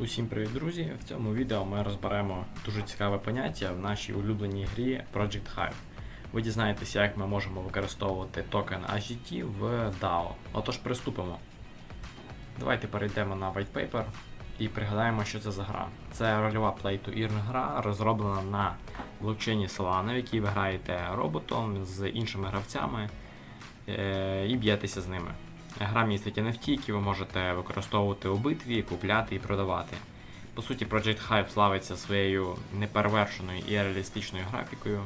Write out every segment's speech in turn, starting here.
Усім привіт, друзі! В цьому відео ми розберемо дуже цікаве поняття в нашій улюбленій грі Project Hive. Ви дізнаєтеся, як ми можемо використовувати токен HGT в DAO. Отож, приступимо. Давайте перейдемо на white paper і пригадаємо, що це за гра. Це рольова play to earn гра, розроблена на блокчейні Solana, в якій ви граєте роботом з іншими гравцями е- і б'єтеся з ними. Гра містить NFT, які ви можете використовувати у битві, купляти і продавати. По суті, Project Hive славиться своєю неперевершеною і реалістичною графікою.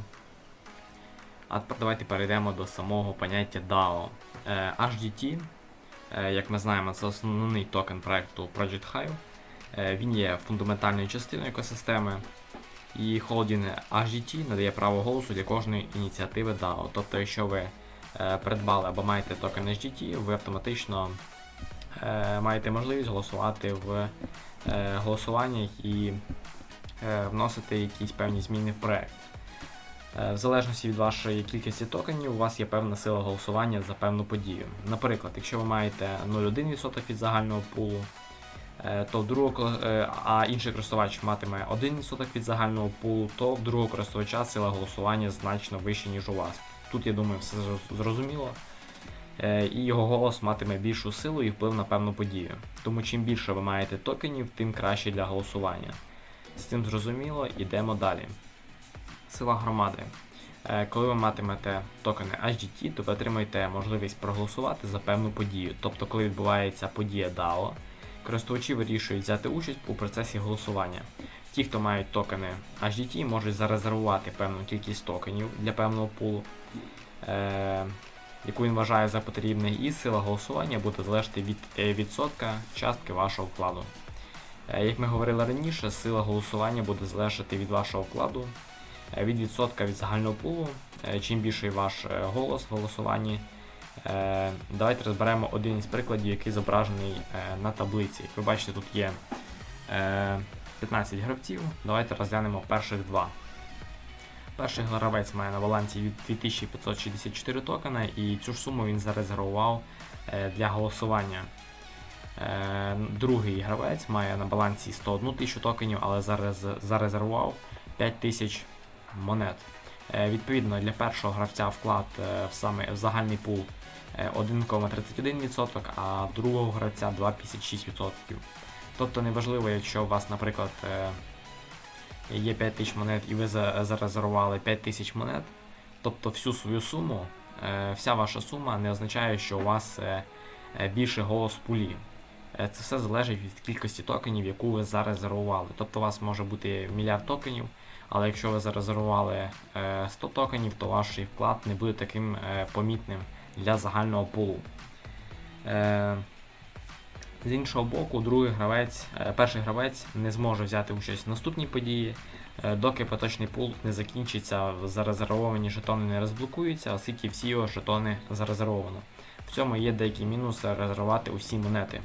А тепер давайте перейдемо до самого поняття DAO. Е, HDT, е, як ми знаємо, це основний токен проекту Project Hive. Е, Він є фундаментальною частиною екосистеми. І холдінг HDT надає право голосу для кожної ініціативи DAO. Тобто, якщо ви придбали або маєте токен HDT, ви автоматично е, маєте можливість голосувати в е, голосуваннях і е, вносити якісь певні зміни в проект. Е, В залежності від вашої кількості токенів, у вас є певна сила голосування за певну подію. Наприклад, якщо ви маєте 0,1% від загального пулу, е, то в е, а інший користувач матиме 1% від загального пулу, то в другого користувача сила голосування значно вища, ніж у вас. Тут, я думаю, все зрозуміло. Е, І його голос матиме більшу силу і вплив на певну подію. Тому чим більше ви маєте токенів, тим краще для голосування. З цим зрозуміло, йдемо далі. Сила громади. Е, Коли ви матимете токени HGT, то ви отримаєте можливість проголосувати за певну подію. Тобто, коли відбувається подія DAO, користувачі вирішують взяти участь у процесі голосування. Ті, хто мають токени HDT, можуть зарезервувати певну кількість токенів для певного пулу, е, яку він вважає за потрібне, і сила голосування буде залежати від е, відсотка частки вашого вкладу. Е, як ми говорили раніше, сила голосування буде залежати від вашого вкладу, е, від відсотка від загального пулу. Е, чим більший ваш е, голос в голосуванні. Е, давайте розберемо один із прикладів, який зображений е, на таблиці. Як ви бачите, тут є е, 15 гравців. Давайте розглянемо перших два. Перший гравець має на балансі від 2564 токена, і цю ж суму він зарезервував е, для голосування. Е, Другий гравець має на балансі 101 тисячу токенів, але зарез- зарезервував 5000 монет. Е, Відповідно, для першого гравця вклад в саме в загальний пул е, 1,31%, а другого гравця 2,56%. Тобто неважливо, якщо у вас, наприклад, е, є 5 тисяч монет і ви зарезервували 5 тисяч монет, тобто всю свою суму, е, вся ваша сума не означає, що у вас е, більше голос пулі. Це все залежить від кількості токенів, яку ви зарезервували. Тобто у вас може бути мільярд токенів, але якщо ви зарезервували е, 100 токенів, то ваш вклад не буде таким помітним для загального пулу. З іншого боку, другий гравець, е, перший гравець не зможе взяти участь в наступній події, е, доки поточний пул не закінчиться, зарезервовані жетони не розблокуються, оскільки всі його жетони зарезервовано. В цьому є деякі мінуси резервувати усі монети.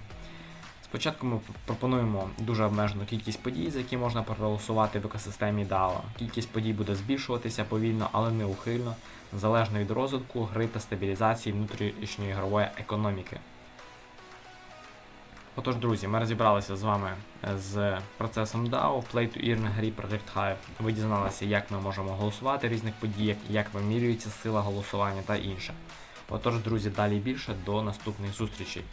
Спочатку ми пропонуємо дуже обмежену кількість подій, за які можна проголосувати в екосистемі DAO. Кількість подій буде збільшуватися повільно, але неухильно, залежно від розвитку гри та стабілізації внутрішньої ігрової економіки. Отож, друзі, ми розібралися з вами е, з процесом DAO Play to Earn грі Project Hive. Ви дізналися, як ми можемо голосувати в різних подіях, як вимірюється сила голосування та інше. Отож, друзі, далі більше до наступних зустрічей.